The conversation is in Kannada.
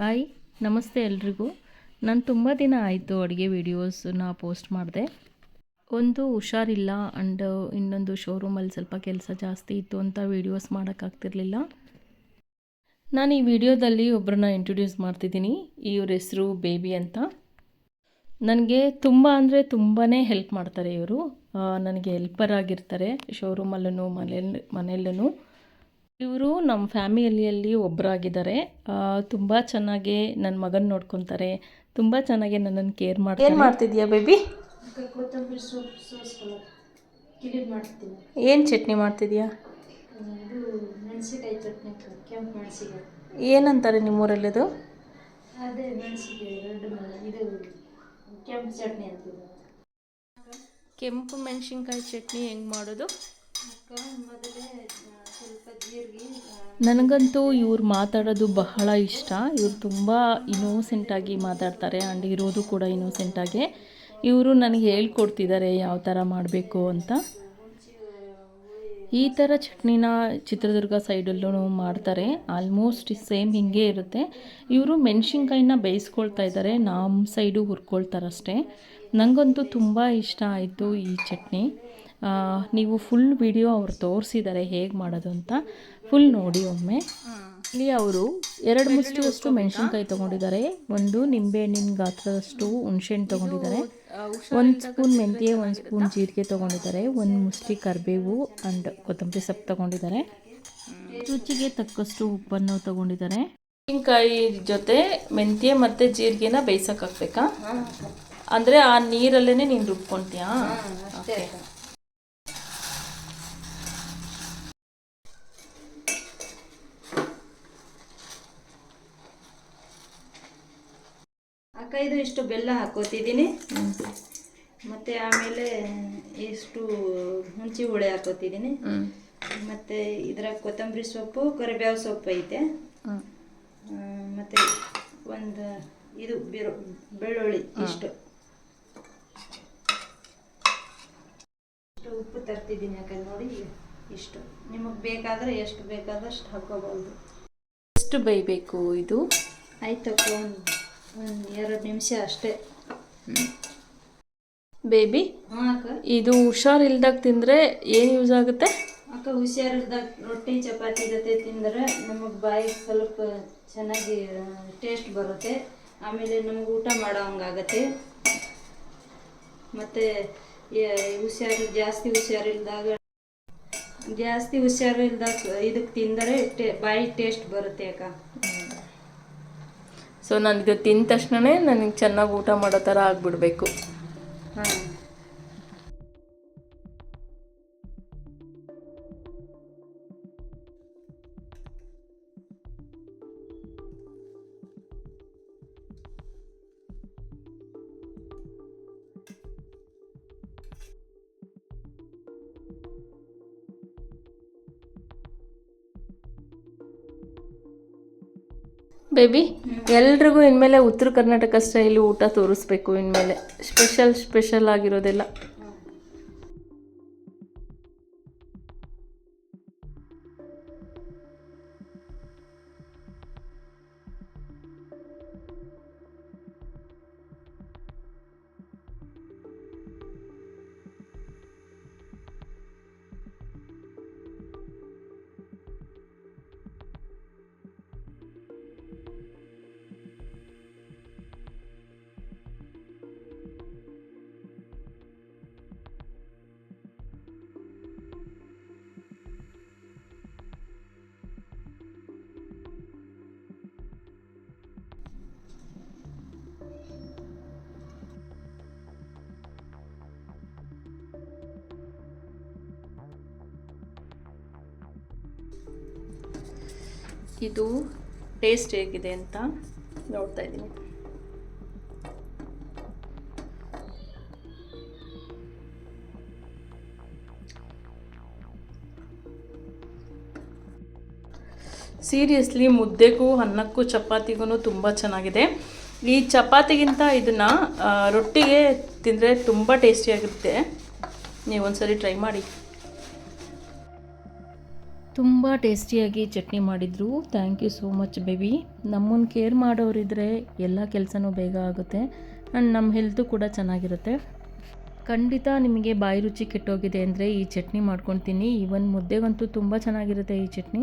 ಹಾಯ್, ನಮಸ್ತೆ ಎಲ್ರಿಗೂ. ನಾನು ತುಂಬ ದಿನ ಆಯಿತು ಅಡುಗೆ ವೀಡಿಯೋಸನ್ನ ಪೋಸ್ಟ್ ಮಾಡಿದೆ. ಒಂದು ಹುಷಾರಿಲ್ಲ ಆ್ಯಂಡ್ ಇನ್ನೊಂದು ಶೋರೂಮಲ್ಲಿ ಸ್ವಲ್ಪ ಕೆಲಸ ಜಾಸ್ತಿ ಇತ್ತು ಅಂತ ವೀಡಿಯೋಸ್ ಮಾಡೋಕ್ಕಾಗ್ತಿರ್ಲಿಲ್ಲ. ನಾನು ಈ ವಿಡಿಯೋದಲ್ಲಿ ಒಬ್ಬರನ್ನ ಇಂಟ್ರೊಡ್ಯೂಸ್ ಮಾಡ್ತಿದ್ದೀನಿ. ಇವ್ರ ಹೆಸರು ಬೇಬಿ ಅಂತ. ನನಗೆ ತುಂಬ ಅಂದರೆ ತುಂಬಾ ಹೆಲ್ಪ್ ಮಾಡ್ತಾರೆ ಇವರು. ನನಗೆ ಹೆಲ್ಪರ್ ಆಗಿರ್ತಾರೆ ಶೋರೂಮಲ್ಲೂ ಮನೆಯಲ್ಲಿ ಮನೆಯಲ್ಲೂ ಇವರು ನಮ್ಮ ಫ್ಯಾಮಿಲಿಯಲ್ಲಿ ಒಬ್ಬರಾಗಿದ್ದಾರೆ ತುಂಬ ಚೆನ್ನಾಗಿ ನನ್ನ ಮಗನ ನೋಡ್ಕೊತಾರೆ. ತುಂಬ ಚೆನ್ನಾಗಿ ನನ್ನನ್ನು ಕೇರ್ ಮಾಡ್ತಾರೆ. ಏನು ಮಾಡ್ತಿದ್ಯಾ ಬೇಬಿ? ಏನು ಚಟ್ನಿ ಮಾಡ್ತಿದ್ಯಾ? ಇದು ಮೆಣಸಿಕಾಯಿ ಚಟ್ನಿ ಕೆಂಪು ಮೆಣಸಿಕಾಯಿ ಏನಂತಾರೆ ನಿಮ್ಮೂರಲ್ಲಿ ಅದು ಕೆಂಪು ಮೆಣಸಿನ್ಕಾಯಿ ಚಟ್ನಿ ಹೆಂಗೆ ಮಾಡೋದು? ನನಗಂತೂ ಇವ್ರು ಮಾತಾಡೋದು ಬಹಳ ಇಷ್ಟ. ಇವ್ರು ತುಂಬ ಇನ್ನೋಸೆಂಟಾಗಿ ಮಾತಾಡ್ತಾರೆ ಆ್ಯಂಡ್ ಇರೋದು ಕೂಡ ಇನ್ನೋಸೆಂಟಾಗಿ ಇವರು ನನಗೆ ಹೇಳ್ಕೊಡ್ತಿದ್ದಾರೆ ಯಾವ ಥರ ಮಾಡಬೇಕು ಅಂತ. ಈ ಥರ ಚಟ್ನಿನ ಚಿತ್ರದುರ್ಗ ಸೈಡಲ್ಲೂ ಮಾಡ್ತಾರೆ. ಆಲ್ಮೋಸ್ಟ್ ಸೇಮ್ ಹಿಂಗೆ ಇರುತ್ತೆ. ಇವರು ಮೆಣಸಿನ್ಕಾಯಿನ ಬೇಯಿಸ್ಕೊಳ್ತಾ ಇದ್ದಾರೆ ನಮ್ಮ ಸೈಡು ಹುರ್ಕೊಳ್ತಾರಷ್ಟೇ. ನನಗಂತೂ ತುಂಬ ಇಷ್ಟ ಆಯಿತು ಈ ಚಟ್ನಿ. ನೀವು ಫುಲ್ ವಿಡಿಯೋ ಅವ್ರು ತೋರಿಸಿದ್ದಾರೆ ಹೇಗೆ ಮಾಡೋದು ಅಂತ ಫುಲ್ ನೋಡಿ ಒಮ್ಮೆ. ಇಲ್ಲಿ ಅವರು ಎರಡು ಮುಷ್ಟಿಯಷ್ಟು ಮೆಣಸಿನ್ಕಾಯಿ ತೊಗೊಂಡಿದ್ದಾರೆ ಒಂದು ನಿಂಬೆಹಣ್ಣಿನ ಗಾತ್ರದಷ್ಟು ಹುಣಸೆಹಣ್ಣು ತೊಗೊಂಡಿದ್ದಾರೆ ಒಂದು ಸ್ಪೂನ್ ಮೆಂತ್ಯ ಒಂದು ಸ್ಪೂನ್ ಜೀರಿಗೆ ತೊಗೊಂಡಿದ್ದಾರೆ ಒಂದು ಮುಷ್ಟಿ ಕರಿಬೇವು ಆ್ಯಂಡ್ ಕೊತ್ತಂಬರಿ ಸೊಪ್ಪು ತೊಗೊಂಡಿದ್ದಾರೆ ರುಚಿಗೆ ತಕ್ಕಷ್ಟು ಉಪ್ಪನ್ನು ತೊಗೊಂಡಿದ್ದಾರೆ ಮೆಣಸಿನ್ಕಾಯಿ ಜೊತೆ ಮೆಂತ್ಯ ಮತ್ತು ಜೀರಿಗೆನ ಬೇಯಿಸೋಕ್ಕಾಗಬೇಕಾ ಹಾಕ್ಬೇಕಾ? ಅಂದರೆ ಆ ನೀರಲ್ಲೇ ನೀನು ರುಬ್ಕೊಂತೀಯಾ? ಇದು ಇಷ್ಟು ಬೆಲ್ಲ ಹಾಕೋತಿದ್ದೀನಿ. ಮತ್ತೆ ಆಮೇಲೆ ಇಷ್ಟು ಹುಂಚಿ ಹುಳಿ ಹಾಕೋತಿದ್ದೀನಿ. ಮತ್ತೆ ಇದ್ರಾಗ ಕೊತ್ತಂಬರಿ ಸೊಪ್ಪು ಕರಿಬೇವು ಸೊಪ್ಪು ಐತೆ. ಮತ್ತು ಒಂದು ಇದು ಬಿರು ಬೆಳ್ಳುಳ್ಳಿ ಇಷ್ಟು. ಇಷ್ಟು ಉಪ್ಪು ತರ್ತಿದ್ದೀನಿ ಯಾಕಂದ್ರೆ ನೋಡಿ ಇಷ್ಟು. ನಿಮಗೆ ಬೇಕಾದ್ರೆ ಎಷ್ಟು ಬೇಕಾದಷ್ಟು ಹಾಕೋಬಹುದು. ಎಷ್ಟು ಬೇಯಬೇಕು ಇದು? ಆಯ್ತು ಒಂದು ಒಂದು ಎರಡು ನಿಮಿಷ ಅಷ್ಟೇ. ಬೇಬಿ ಇದು ಹುಷಾರಿಲ್ದಾಗ ತಿಂದರೆ ಏನು ಯೂಸ್ ಆಗುತ್ತೆ? ಅಕ್ಕ ಹುಷಾರಿಲ್ದಾಗ ರೊಟ್ಟಿ ಚಪಾತಿ ಜೊತೆ ತಿಂದರೆ ನಮಗೆ ಬಾಯಿಗೆ ಸ್ವಲ್ಪ ಚೆನ್ನಾಗಿ ಟೇಸ್ಟ್ ಬರುತ್ತೆ. ಆಮೇಲೆ ನಮ್ಗೆ ಊಟ ಮಾಡೋ ಹಂಗಾಗತ್ತೆ ಮತ್ತು ಹುಷಾರು ಜಾಸ್ತಿ ಹುಷಾರಿಲ್ದಾಗ ಜಾಸ್ತಿ ಹುಷಾರಿಲ್ದಾಗ ಇದಕ್ಕೆ ತಿಂದರೆ ಟೇ ಬಾಯಿ ಟೇಸ್ಟ್ ಬರುತ್ತೆ ಅಕ್ಕ. ಸೊ ನನಗೆ ತಿಂದ ತಕ್ಷಣವೇ ನನಗೆ ಚೆನ್ನಾಗಿ ಊಟ ಮಾಡೋ ಥರ ಆಗಿಬಿಡ್ಬೇಕು. ಬೇಬಿ ಎಲ್ರಿಗೂ ಇನ್ಮೇಲೆ ಉತ್ತರ ಕರ್ನಾಟಕ ಸ್ಟೈಲು ಊಟ ತೋರಿಸ್ಬೇಕು ಇನ್ಮೇಲೆ. ಸ್ಪೆಷಲ್ ಸ್ಪೆಷಲ್ ಆಗಿರೋದೆಲ್ಲ. ಇದು ಟೇಸ್ಟ್ ಹೇಗಿದೆ ಅಂತ ನೋಡ್ತಾ ಇದ್ದೀನಿ. ಸೀರಿಯಸ್ಲಿ ಮುದ್ದೆಗೂ, ಅನ್ನಕ್ಕೂ ಚಪಾತಿಗೂ ತುಂಬ ಚೆನ್ನಾಗಿದೆ. ಈ ಚಪಾತಿಗಿಂತ ಇದನ್ನು ರೊಟ್ಟಿಗೆ ತಿಂದರೆ ತುಂಬ ಟೇಸ್ಟಿಯಾಗಿರುತ್ತೆ ನೀವು ಒಂದ್ಸರಿ ಟ್ರೈ ಮಾಡಿ. ತುಂಬ ಟೇಸ್ಟಿಯಾಗಿ ಚಟ್ನಿ ಮಾಡಿದರು. Thank you so much baby ನಮ್ಮನ್ನು ಕೇರ್ ಮಾಡೋರಿದ್ರೆ ಎಲ್ಲ ಕೆಲಸನೂ ಬೇಗ ಆಗುತ್ತೆ. ಆ್ಯಂಡ್ ನಮ್ಮ ಹೆಲ್ತು ಕೂಡ ಚೆನ್ನಾಗಿರುತ್ತೆ. ಖಂಡಿತ ನಿಮಗೆ ಬಾಯಿ ರುಚಿ ಕೆಟ್ಟೋಗಿದೆ ಅಂದರೆ ಈ ಚಟ್ನಿ ಮಾಡ್ಕೊತೀನಿ. ಈವನ್ ಮುದ್ದೆಗಂತೂ ತುಂಬ ಚೆನ್ನಾಗಿರುತ್ತೆ ಈ ಚಟ್ನಿ.